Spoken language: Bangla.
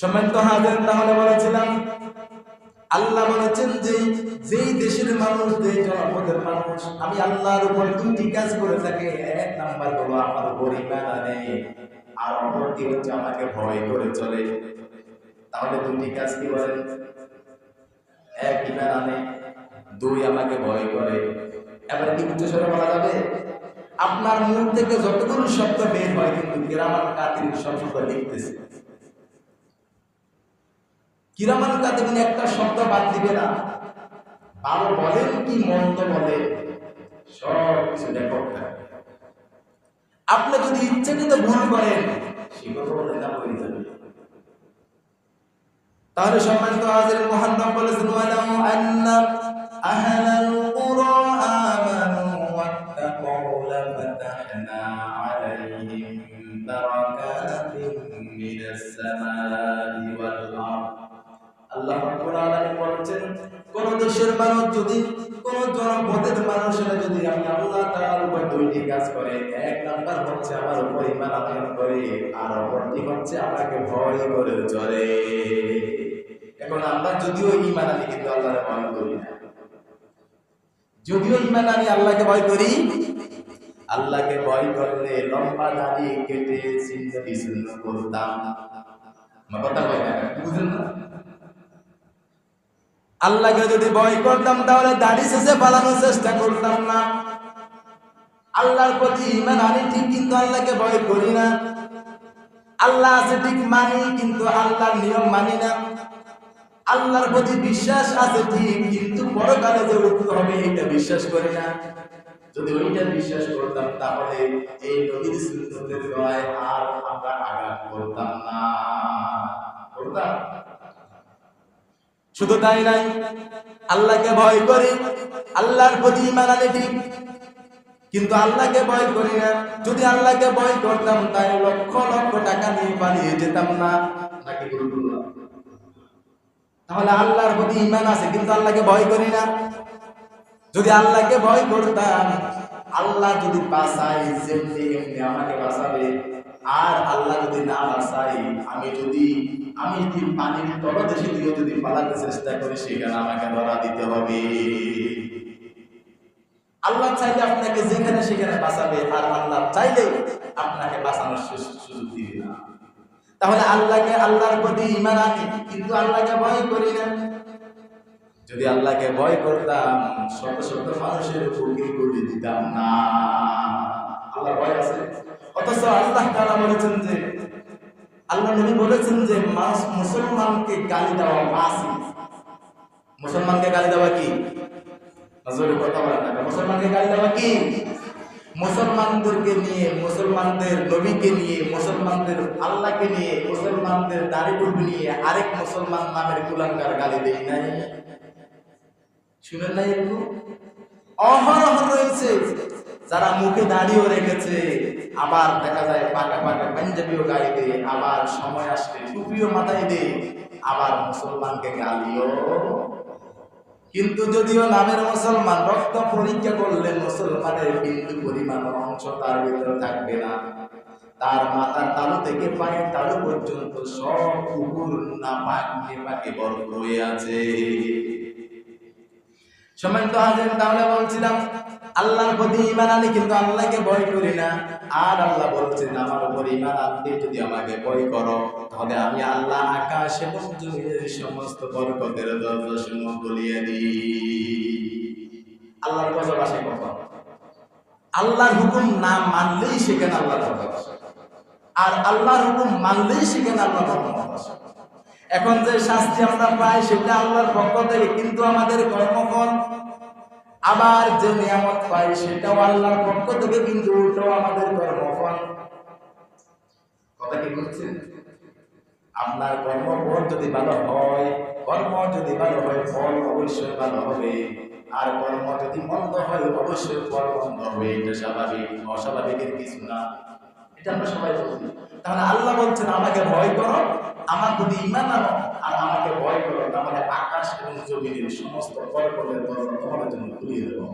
সম্মানিত হাজার তাহলে বলেছিলাম, আল্লাহ বলেছেন যে, যেই দেশের মানুষ যে জনপদের মানুষ, আমি আল্লাহর উপর দুটি কাজ করে থাকি। এক নাম্বার হলো আমার ইমান আনে, আর অপরটি হচ্ছে আমাকে ভয় করে চলে। তাহলে দুটি কাজ কি বলেন? এক ইমান আনে, দুই, আমাকে ভয় করে। এবার কি উচ্চ স্বরে বলা যাবে? আপনার মুখ থেকে যতগুলো শব্দ বের হয়, কিন্তু গ্রামার কাতির সব শব্দ লিখতেছে। কিরামান কাতিবিন একটা শব্দ বাদ দিবে না? ভালো বলেন কি, মন্দ বলে। সব কিছু রেকর্ড আপনি যদি ইচ্ছাকৃত ভুল করেন সেগুলো বলে না হয়ে যাবে। তাহলে সম্মানিত হাজির মহান রব বলেছেন ওয়ালাম আন্না আহলাল কুরা আমানু ওয়াত্তাকু লাফাতাহনা আলাইহিম বারাকাতিন মিনাস সামাই ওয়াল আরদ। আল্লাহ আলামিন বলেছেন, কোন দেশের মানুষ যদি, কোন মানুষেরা যদি আমি আল্লাহ উপর দুইটি কাজ করে, এক নাম্বার হচ্ছে আমার উপর করে, আর অপরটি হচ্ছে আমাকে ভয় করে চলে এখন আমরা যদিও আনি, কিন্তু ভয় করি না। যদিও আনি, আল্লাহকে ভয় করি? আল্লাহকে ভয় করলে লম্বা দাড়ি কেটে বিচ্ছিন্ন করতাম। কথা কয় না বুঝলেন না? আল্লাহকে যদি ভয় করতাম, তাহলে দাড়ি শেষে পালানোর চেষ্টা করতাম না। আল্লাহর প্রতি ইমান আনি ঠিক কিন্তু আল্লাহকে ভয় করি না। আল্লাহ আছে ঠিক মানি, কিন্তু আল্লাহর নিয়ম মানি না। আল্লাহর প্রতি বিশ্বাস আছে ঠিক, কিন্তু পরকালে যে উঠতে হবে এটা বিশ্বাস করি না। যদি ওইটা বিশ্বাস করতাম, তাহলে এই নবীর সুন্নতের দয় আর আমরা আঘাত করতাম না। করতাম? শুধু তাই নাই, আল্লাহকে ভয় করি, আল্লাহর প্রতি ইমান ঠিক। কিন্তু আল্লাহকে ভয় করি না, যদি আল্লাহকে ভয় করতাম, তাই লক্ষ লক্ষ টাকা নিয়ে পালিয়ে যেতাম না। তাহলে আল্লাহর প্রতি ইমান আছে, কিন্তু আল্লাহকে ভয় করি না। যদি আল্লাহকে ভয় করতাম, আল্লাহ যদি বাঁচাই যেমনি আমাকে বাঁচাবে। আর আল্লাহ যদি না বাঁচাই আমি যদি আমি যদি পানির তলদেশে দিয়ে যদি পালাতে চেষ্টা করি, সেখানে আমাকে ধরা দিতে হবে। আল্লাহ চাইলে আপনাকে যেখানে সেখানে বাঁচাবে, আর আল্লাহ চাইলে আপনাকে বাঁচানোর সুযোগ দিবে না। তাহলে আল্লাহকে, আল্লাহর প্রতি ইমান আনি, কিন্তু আল্লাহকে ভয় করি না। যদি আল্লাহকে ভয় করতাম, শত শত মানুষের ফকির করে দিতাম না। আল্লাহ তাআলা বলেছেন যে, আল্লাহ নবী বলেছেন যে মুসলমানকে গালি দেওয়া মাসি মুসলমানকে গালি দেওয়া কি? মুসলমানকে গালি দেওয়া কি? মুসলমানদেরকে নিয়ে, মুসলমানদের নবীকে নিয়ে, মুসলমানদের আল্লাহকে নিয়ে, মুসলমানদের দাড়ি নিয়ে আরেক মুসলমান নামের কুলাঙ্গার গালি দেই নাই। শুনেন নাই এরকম অহরহ রয়েছে। যারা মুখে দাড়িও রেখেছে, আবার দেখা যায় পাকা পাকা পাঞ্জাবিও গায়ে দেয় আবার সময় আসলে টুপিও মাথায় দেয় আবার মুসলমানকে গালিও। কিন্তু যদিও নামের মুসলমান, রক্ত পরীক্ষা করলে মুসলমানের বিন্দু পরিমাণ অংশ তার ভিতরে থাকবে না। তার মাথার তালু থেকে পায়ের তালু পর্যন্ত সব কুকুর না পাকে পাকে বরফ হয়ে আছে। সম্মানিত হাজির তাহলে বলছিলাম আল্লাহর প্রতি ইমান আনি, কিন্তু আল্লাহকে ভয় করি না আর আল্লাহ বলছেন, আমার উপর ইমান আনতে যদি আমাকে ভয় করো, তাহলে আমি আল্লাহ আকাশ এবং সমস্ত বরকতের সমূহ খুলিয়ে দিই আল্লাহর কথা বাসে কখন আল্লাহর হুকুম না মানলেই সেখানে আল্লাহর কথা বাসে। আর আল্লাহর হুকুম মানলেই সেখানে আল্লাহর কথা বাসে। এখন যে শাস্তি আমরা পাই, সেটা আল্লাহর পক্ষ থেকে, কিন্তু আমাদের কর্মফল আবার যে নিয়ামত পাই সেটাও আল্লাহর পক্ষ থেকে কিন্তু ওটাও আমাদের কর্মফল কথা কি বলছেন আপনার কর্মফল যদি ভালো হয়, কর্ম যদি ভালো হয়, ফল অবশ্যই ভালো হবে। আর কর্ম যদি মন্দ হয়, অবশ্যই ফল মন্দ হবে। এটা স্বাভাবিক, অস্বাভাবিকের কিছু না। আমরা সবাই বুঝি তাহলে আল্লাহ বলছেন, আমাকে ভয় করো, আমার যদি ইমান আনো, আর আমাকে ভয় করো, তাহলে আকাশ এবং জমিনের সমস্ত কর্মের দরজা তোমাদের জন্য খুলিয়ে দেবো